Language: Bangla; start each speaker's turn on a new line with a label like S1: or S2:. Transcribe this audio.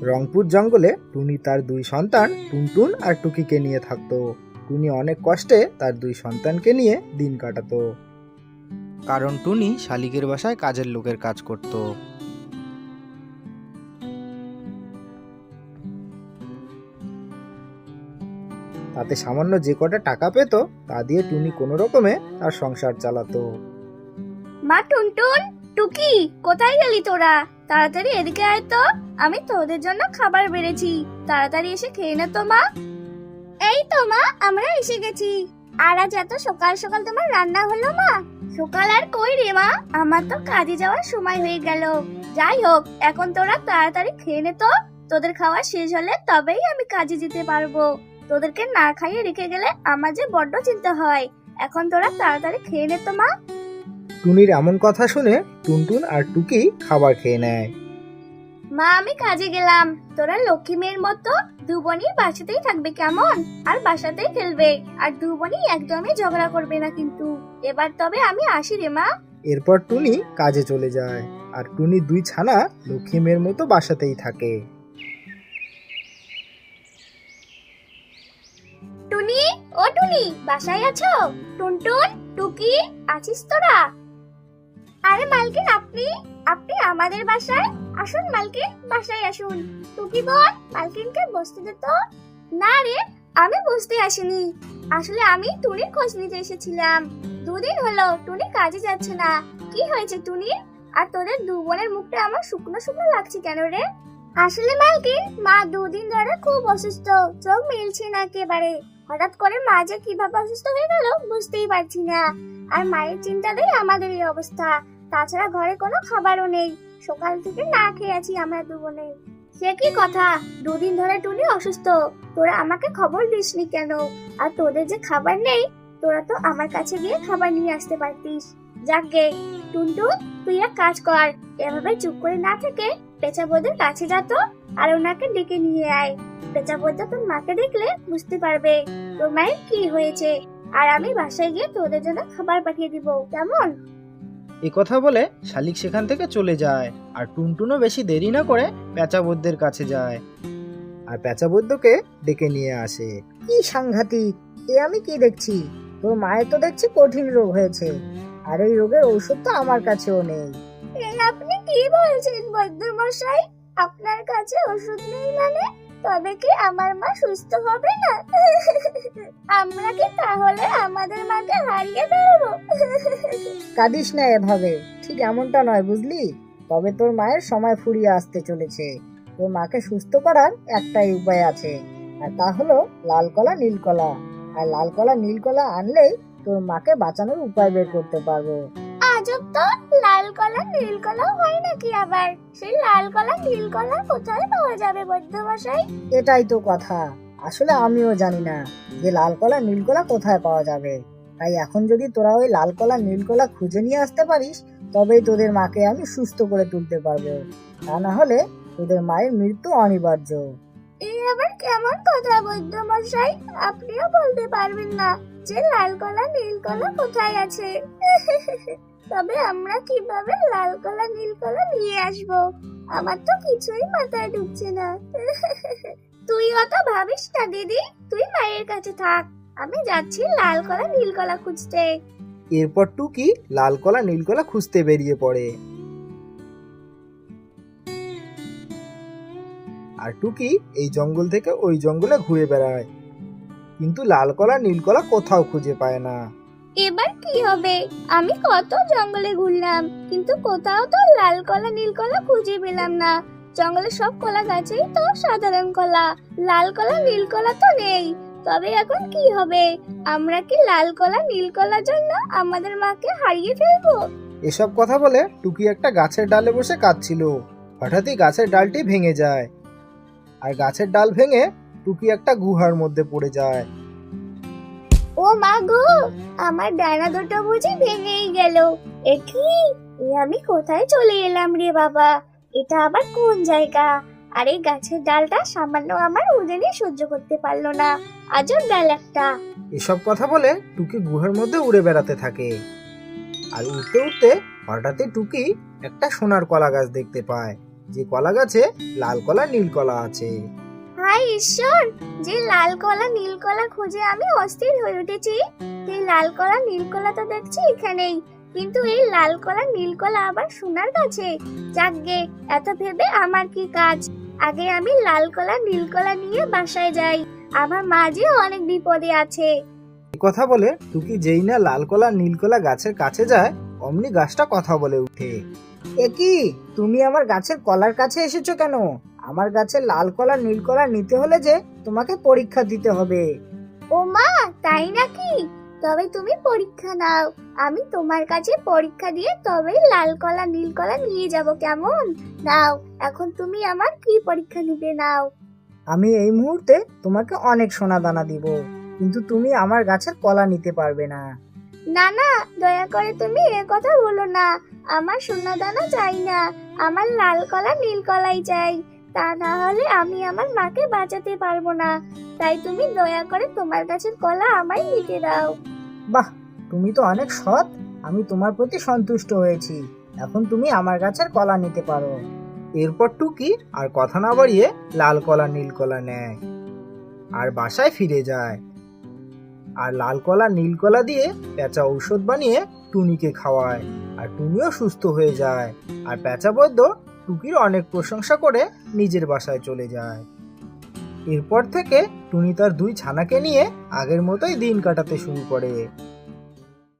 S1: রংপুর জঙ্গলে টুনি তার দুই সন্তান টুনটুন আর টুকিকে নিয়ে থাকতো। টুনি অনেক কষ্টে তার দুই সন্তানকে নিয়ে দিন কাটাতো। কারণ টুনি শালিকের বাসায় কাজের লোকের কাজ করত। তাতে সামান্য যে কটা টাকা পেত, তা দিয়ে টুনি কোনো রকমে তার সংসার চালাতো।
S2: মা টুনটুন, টুকি, কোথায় গেলি তোরা? তাড়াতাড়ি এদিকে আয় তো। আমি তোদের জন্য খাবার বেড়েছি। তাড়াতাড়ি এসে খেয়ে নে তো, মা। এই তো, মা, আমরা এসে গেছি। আর আজ এত সকাল সকাল তোমার রান্না হলো, মা? সকাল আর কই রে, মা? আমার তো কাজে যাওয়ার সময় হয়ে গেল। যাই হোক, এখন তোরা তাড়াতাড়ি খেয়ে নে তো। তোদের খাওয়া শেষ হলে তবেই আমি কাজে যেতে পারব। তোদেরকে না খাইয়ে রেখে গেলে আমার যে বড্ড চিন্তা হয়। এখন তোরা তাড়াতাড়ি খেয়ে নে তো, মা।
S1: টুনির এমন কথা শুনে টুনটুন আর টুকি খাবার খেয়ে নেয়।
S2: মা আমি কাজে গেলাম। তোরা লক্ষ্মী মেয়ের মতো দু বোনই বাসাতেই থাকবে কেমন? আর বাসাতেই খেলবে। আর দু বোনই একদমই ঝগড়া করবে না কিন্তু। এবার তবে আমি আসি রে মা।
S1: এরপর টুনি কাজে চলে যায়। আর টুনি দুই ছানা লক্ষ্মী মেয়ের মতো বাসাতেই থাকে।
S2: টুনি ও টুনি বাসায় আছো? টুনটুন টুকি আছিস তোরা? আরে মালকিন, আপনি আপনি আমাদের বাসায় আসুন, মালকিন, বাসায় আসুন। টুকি বল, মালকিনকে বসতে দে তো। না রে, আমি বসতে আসিনি। আসলে আমি টুনির খোঁজ নিতে এসেছিলাম। দুদিন হলো, টুনি কাজে যাচ্ছে না। কি হয়েছে টুনির আর তোদের দু বোনের মুখটা আমার শুকনো শুকনো লাগছে কেন রে? আসলে মালকিন, মা দুদিন ধরে খুব অসুস্থ। চোখ মিলছে না একেবারে। হঠাৎ করে মা যে কীভাবে অসুস্থ হয়ে গেল, বুঝতেই পারছি না। আর মায়ের চিন্তাতেই আমাদের এই অবস্থা। তাছাড়া ঘরে কোনো খাবারও নেই। সকাল থেকে না খেয়ে আছি আমরা দুবোনে সে কি কথা? দুদিন ধরে টুনি অসুস্থ। তোরা আমাকে খবর দিসনি কেন? আর তোদের যে খাবার নেই, তোরা তো আমার কাছে গিয়ে খাবার নিয়ে আসতে পারতিস। যাকগে টুনটুন তুই এক কাজ কর। এভাবে চুপ করে না থেকে পেঁচা বোদের কাছে যা তো, আর ওনাকে ডেকে নিয়ে আয়। পেঁচা তোর মাকে দেখলে বুঝতে পারবে তোর মায়ের কি হয়েছে। আর আমি বাসায় গিয়ে তোদের জন্য খাবার পাঠিয়ে দিব। কেমন?
S1: এ কথা বলে শালিক সেখান থেকে চলে যায় আর টুনটুনও বেশি দেরি না করে পেঁচাবদ্যের কাছে যায়। আর পেঁচাবদ্যকে ডেকে নিয়ে আসে।
S3: কি সাংঘাতিক এ আমি কি দেখছি? তোর মায়ের তো দেখছি কঠিন রোগ হয়েছে। আর এই রোগের ঔষধ তো আমার কাছেও নেই।
S2: এই আপনি কি বলছেন বৈদ্য মশাই আপনার কাছে ওষুধ নেই মানে? তবে কি আমার মা সুস্থ হবে না? আমরা কি তাহলে আমাদের মাকে হারিয়ে ফেলব?
S3: কাঁদিস না এভাবে। ঠিক এমনটা নয়, বুঝলি? তবে তোর মায়ের সময় ফুরিয়ে আসতে চলেছে। তোর মাকে সুস্থ করার একটাই উপায় আছে। আর তা হলো লাল কলা, নীল কলা। আর লাল কলা, নীল কলা আনলেই তোর মাকে বাঁচানোর উপায় বের করতে পারব।
S2: আজব তো লাল কলা নীল কলা হয় নাকি আবার? সেই লাল কলা নীল কলা কোথায় পাওয়া যাবে বৈদ্য
S3: এটাই তো কথা। আসলে আমিও জানি না যে লাল কলা নীল কলা কোথায় পাওয়া যাবে। তাই এখন যদি তোরা ওই লাল কলা নীল কলা খুঁজে নিয়ে আসতে পারিস তবেই তোদের মাকে আমি সুস্থ করে তুলতে পারব। তা না হলে তোদের মায়ের মৃত্যু অনিবার্য।
S2: এই আবার কেমন কথা বৈদ্য মশাই আপনিও বলতে পারবেন না যে লাল কলা নীল কলা কোথায় আছে। তবে আমরা কীভাবে লাল কলা, নীল কলা নিয়ে আসব? আমার তো কিছুই মাথায় ঢুকছে না। তুই অত ভাবিস না, দিদি। তুই মায়ের কাছে থাক। আমি যাচ্ছি লাল কলা, নীল কলা খুঁজতে।
S1: এরপর টুকি লাল কলা, নীল কলা খুঁজতে বেরিয়ে পড়ে। আর টুকি এই জঙ্গল থেকে ওই জঙ্গলে ঘুরে বেড়ায়। কিন্তু লাল কলা, নীল কলা কোথাও খুঁজে পায় না।
S2: এবার কি হবে? আমি কত জঙ্গলে ঘুরলাম, কিন্তু কোথাও তো লাল কলা, নীল কলা খুঁজে পেলাম না। জঙ্গলের সব কলা গাছেই তো সাধারণ কলা, লাল কলা, নীল কলা তো নেই। তবে এখন কি হবে? আমরা কি লাল কলা, নীল কলার জন্য আমাদের মাকে হারিয়ে ফেলব?
S1: এসব কথা বলে টুকি একটা গাছের ডালে বসে কাঁদছিল। হঠাৎই গাছের ডালটি ভেঙে যায়। আর গাছের ডাল ভেঙে টুকি একটা গুহার মধ্যে পড়ে যায়।
S2: মা গো, আমার ডানা দুটো বুঝি ভেঙেই গেল। এ এ আমি কোথায় চলে এলাম রে বাবা? এটা আবার কোন জায়গা? আর এই গাছের ডালটা সামান্য আমার ওজনই সহ্য করতে পারল না। আজব ডাল একটা।
S1: এসব কথা বলে টুকি গুহার মধ্যে উড়ে বেড়াতে থাকে। আর উঠতে উঠতে হঠাৎই টুকি একটা সোনার কলা গাছ দেখতে পায়। যে কলা গাছে লাল কলা, নীল কলা আছে।
S2: হাই ঈশ্বর যে লাল কলা, নীল কলা খুঁজে আমি অস্থির হয়ে উঠেছি। সেই লাল কলা, নীল কলা তো দেখছি এখানেই। কিন্তু এই লাল কলা, নীল কলা আবার সোনার কাছে যাকগে, এত ভেবে আমার কি কাজ? আগে আমি লাল কলা, নীল কলা নিয়ে বাসায় যাই। আমার মা যে অনেক বিপদে আছে।
S1: এই কথা বলে টুকি যেই না লাল কলা, নীল কলা গাছের কাছে যায়, অমনি গাছটা কথা বলে উঠে।
S3: এ কি তুমি আমার গাছের কলার কাছে এসেছ কেন? আমার গাছের লাল কলা নীল কলা নিতে হলে যে তোমাকে পরীক্ষা দিতে হবে।
S2: ও মা তাই নাকি? তবে তুমি পরীক্ষা নাও। আমি তোমার কাছে পরীক্ষা দিয়ে তবেই লাল কলা নীল কলা নিয়ে যাব কেমন? নাও এখন তুমি আমার কি পরীক্ষা নিবে নাও?
S3: আমি এই মুহূর্তে তোমাকে অনেক সোনা দানা দিব কিন্তু তুমি আমার গাছের কলা নিতে পারবে না।
S2: না না দয়া করে তুমি এ কথা বলো না। আমার সোনা দানা চাই না আমার লাল কলা নীল কলাই চাই। তা না হলে আমি আমার মাকে বাঁচাতে পারব না। তাই তুমি দয়া করে তোমার কাছের কলা আমায় নিতে দাও।
S3: বাহ, তুমি তো অনেক সৎ। আমি তোমার প্রতি সন্তুষ্ট হয়েছি। এখন তুমি আমার গাছের কলা নিতে পারো।
S1: এরপর টুকি আর কথা না বাড়িয়ে লাল কলা, নীল কলা নেয় আর বাসায় ফিরে যায়। আর লাল কলা, নীল কলা দিয়ে পেঁচা ঔষধ বানিয়ে টুনিকে খাওয়ায়। আর টুনিও সুস্থ হয়ে যায়। আর পেঁচা বৈদ্য টুকির অনেক প্রশংসা করে নিজের বাসায় চলে যায়। এরপর থেকে টুনি তার দুই ছানাকে নিয়ে আগের মতোই দিন কাটাতে শুরু করে।